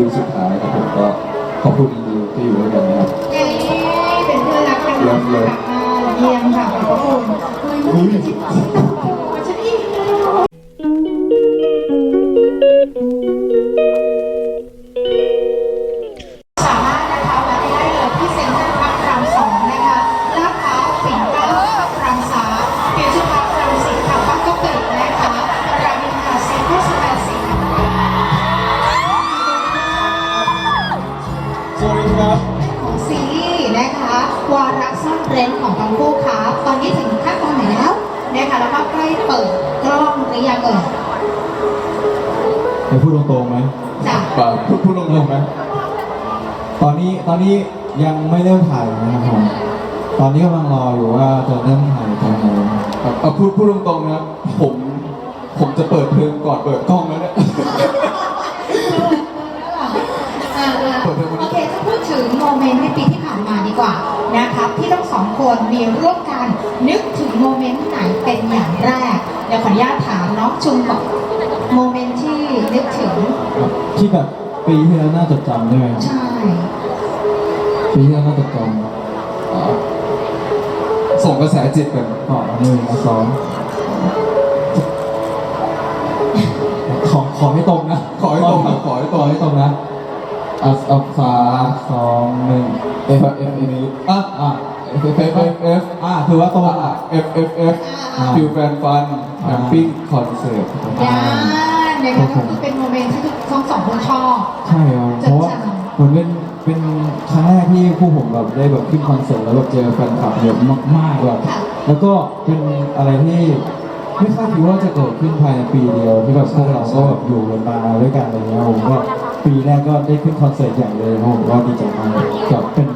ปีสุดท้ายครับผมก็ขอบคุณจริงๆที่อยู่ด้วยกันนะครับเย้เป็นเพื่อนรักกันเลิฟเลยอ่าเยี่ยมค่ะขอบพระคุณ ซ่อนเร้นของทั้งคู่ครับตอนนี้ถึงขั้นตอนไหนแล้วนะคะแล้วก็ใกล้เปิดกล้องหรือยังเอ่ยจะพูดตรงๆไหมจ้ะเปล่าพูดพูดตรงๆไหมตอนนี้ตอนนี้ยังไม่เริ่มถ่ายนะครับผมตอนนี้กำลังรออยู่ว่าจะเริ่มถ่ายตอนไหนครับเอาพูดพูดตรงๆนะครับผมผมจะเปิดเพลงก่อนเปิดกล้องแล้วเนี่ย นะครับที่ทั้งสองคนมีร่วมกันนึกถึงโมเมนต์ไหนเป็นอย่างแรก เดี๋ยวขออนุญาตถามน้องจุงก่อนโมเมนต์ที่นึกถึง ที่แบบปีที่แล้วน่าจดจำได้ไหมครับใช่ ปีที่แล้วน่าจดจอ่าส่งกระแสจิตกันำต่อหนึ่งสองขอขอให้ตรงนะ ขอให้ตรงนะขอให้ตขรองให้ตรงนะ อะเอาสามสองหนึ่ง F F F อะอะ F F F F อะถือว่าตรงอ่า F F F อ่า ฟิลแฟนฟันแคมปิ้งคอนเสิร์ตย่านนะคะก็คือเป็นโมเมนต์ที่ทั้งสองคนชอบ ใช่ครับเพราะว่ามันเป็นเป็นครั้งแรกที่ผู้ผมแบบได้แบบขึ้นคอนเสิร์ตแล้วแบบเจอแฟนคลับเยอะมากๆแบบค่ะ แล้วก็เป็นอะไรที่ไม่คาดคิดว่าจะเกิดขึ้นภายในปีเดียวที่แบบพวกเราก็แบบอยู่กันมาด้วยกันอะไรเงี้ยผมก็ ปีแรกก็ได้ขึ้นคอนเสิร์ตใหญ่เลยครับผมก็ดีใจมากกับเป็น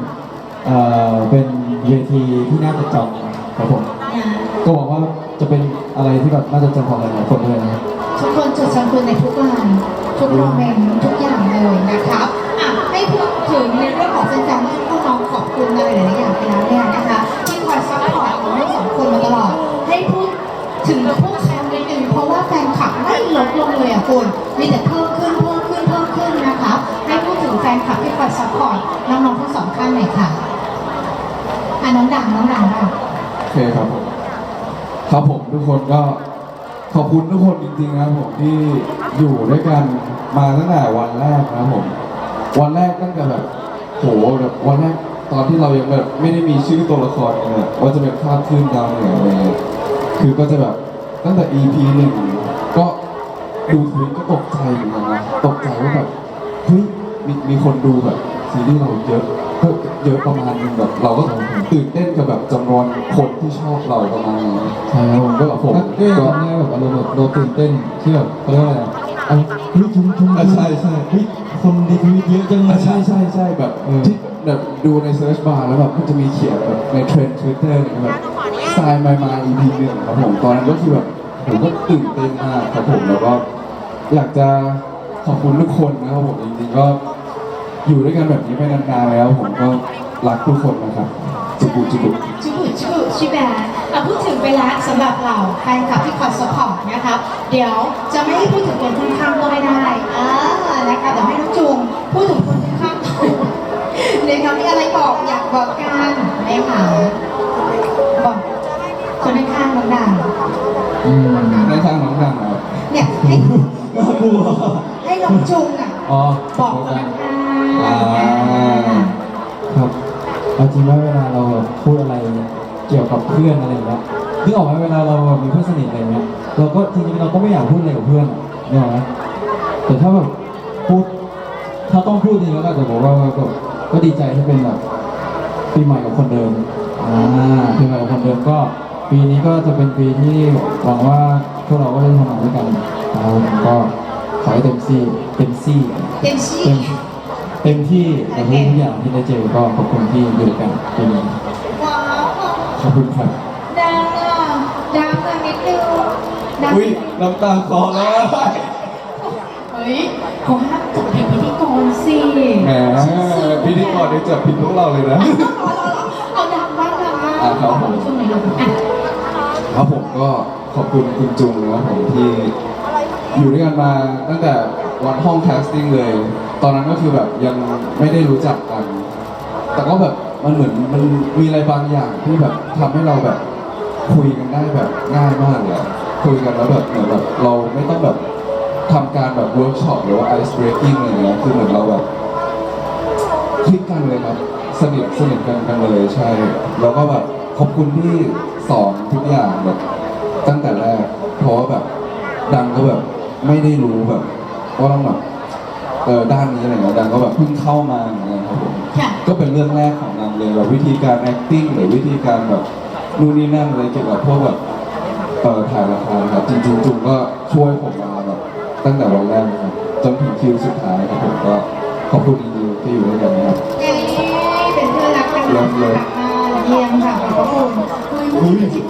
เอ่อเป็นเวทีที่น่าจะจำครับผมก็หวังว่าจะเป็นอะไรที่แบบน่าจะจำของหลายๆคนด้วยนะครับ ทุกคนจดจำคุณในทุกวันทุกโมเมนต์ทุกอย่างเลยนะครับอะให้พูดถึงในเรื่องของแฟนๆที่พวกน้องขอบคุณอะไรหลายๆอย่างไปแล้วเนี่ยนะคะที่คอยซัพพอร์ตของทั้งสองคนมาตลอด ให้พูดถึงพวกเขานิดนึงเพราะว่าแฟนคลับไม่ลดลงเลยอะคุณมีแต่เพิ่มขึ้น มขึ้นเพิ่มขึ้นนะคะให้พูดถึงแฟนคลับที่คอยซัพพอร์ตน้องๆทั้งสองท่านหน่อยค่ะอะน้องดังน้องดังบ้างโอเคครับผมครับผมทุกคนก็ขอบคุณทุกคนจริงๆนะครับผมที่อยู่ด้วยกันมาตั้งแต่วันแรกนะครับผม วันแรกตั้งแต่แบบโหแบบวันแรกตอนที่เรายังแบบไม่ได้มีชื่อตัวละครเลยอะว่าจะเป็นภาพขึ้นดาวเหนืออะไรเงี้ยคือก็จะแบบตั้งแต่ EP หนึ่งก็ ดูทวิตก็ตกใจเหมือนกันนะตกใจว่าแบบเฮ้ยมีมีคนดูแบบซีรีส์เราเยอะก็เยอะประมาณนึงแบบ เราก็ตื่นเต้นกับแบบจำนวนคนที่ชอบเราประมาณนี้ใช่ผมก็แบบผมก็ก็ยังได้แบบอารมณ์แบบโดนตื่นเต้นที่แบบเขาเรียกว่าอะไรอะเอาเฮ้ยทุ่มทุ่มใช่ใช่เฮ้ยคนดีทวิตเยอะจังเลอะยใช่ใช่ใช่แบบที่แบบดูในเซิร์ชบาร์แล้วแบบมันจะมีเขียนแบบในเทรนด์ทวิตเตอร์เนี่ยแบบสายมามา EP หนึ่งครับผมตอนนั้นก็คือแบบ ผมก็ตื่นเต้นมากครับผมแล้วก็อยากจะขอบคุณทุกคนนะครับผมจริงๆก็อยู่ด้วยกันแบบนี้ไปนานๆแล้ว ผมก็รักทุกคนนะครับจุบุจุบุชื่อชื่อชื่อแบรนด์อะพูดถึงไปแล้วสำหรับเราแฟนคลับที่คอยสปอร์ตนะครับเดี๋ยวจะไม่ให้พูดถึงคนข้างๆก็ไม่ได้อ่านะคะเดี๋ยวให้น้องจุงพูดถึงคนข้างๆเลยครับมีอะไรบอกอยากบอกกันไหมคะบอก คนข้างๆน้องดังอืมในทางน้องดังนะครับเนี่ยให้น่ากลัวให้น้องจุงอะอ๋อบอกคนข้างๆครับเอาจริงว่าเวลาเราพูดอะไรเกี่ยวกับเพื่อนอะไรอย่างเงี้ยนึกออกไหมเวลาเรามีเพื่อนสนิทอะไรเงี้ยเราก็จริงๆเราก็ไม่อยากพูดอะไรกับเพื่อนอะนึกออกไหมแต่ถ้าแบบพูดถ้าต้องพูดจริงๆแล้วก็จะบอกว่าก็ก็ดีใจที่เป็นแบบปีใหม่กับคนเดิมอ่าปีใหม่กับคนเดิมก็ ปีนี้ก็จะเป็นปีที่หวังว่าพวกเราก็ได้ทำงานด้วยกันนะครับผมก็ขอให้เต็มที่เต็มที่เต็มที่ เต็มเต็มที่ในทุกอย่างที่ได้เจอก็ขอบคุณที่อยู่ด้วยกันปีนี้ว้าวขอบคุณครับดังอะดังอะนิดนึงดังอุ้ยน้ำตาคลอแล้ว เฮ้ยเขาห้ามจับผิดพิธีกรสิแหมพิธีกรได้จับผิดพวกเราเลยนะ เอาดังบ้างดังบ้างอะครับผม ช่วงไหนลงอะ ครับผมก็ขอบคุณคุณจุงนะครับผมที่อยู่ด้วยกันมาตั้งแต่วันห้องแคสติ้งเลย ตอนนั้นก็คือแบบยังไม่ได้รู้จักกัน แต่ก็แบบมันเหมือนมันมีอะไรบางอย่างที่แบบทำให้เราแบบคุยกันได้แบบง่ายมากเลยคุยกันแล้วแบบเหมือนแบบเราไม่ต้องแบบทำการแบบเวิร์กช็อปหรือว่าไอซ์เบรกิ่งอะไรเงี้ยคือเหมือนเราแบบคลิกกันเลยครับสนิทสนิทกันกันเลยใช่ แล้วก็แบบขอบคุณที่ สอนทุกอย่างแบบตั้งแต่แรกเพราะว่าแบบดังก็แบบไม่ได้รู้แบบว่าต้องแบบเออด้านนี้อะไรเงี้ยดังก็แบบเพิ่งเข้ามาอย่างเงี้ยครับผมค่ะ ก็เป็นเรื่องแรกของนางเลยแบบวิธีการ acting หรือวิธีการแบบนู่นนี่นั่นอะไรเกี่ยวกับพวกแบบเอ่อถ่ายละครครับจริงๆจุงก็ช่วยผมมาแบบตั้งแต่วันแรกนะครับจนถึงคิวสุดท้ายครับผมก็ขอบคุณจริงๆที่อยู่ด้วยกันนะครับ เย้เป็นเพื่อนรักกันเลิฟเลิฟอ่าเยี่ยมค่ะ muy.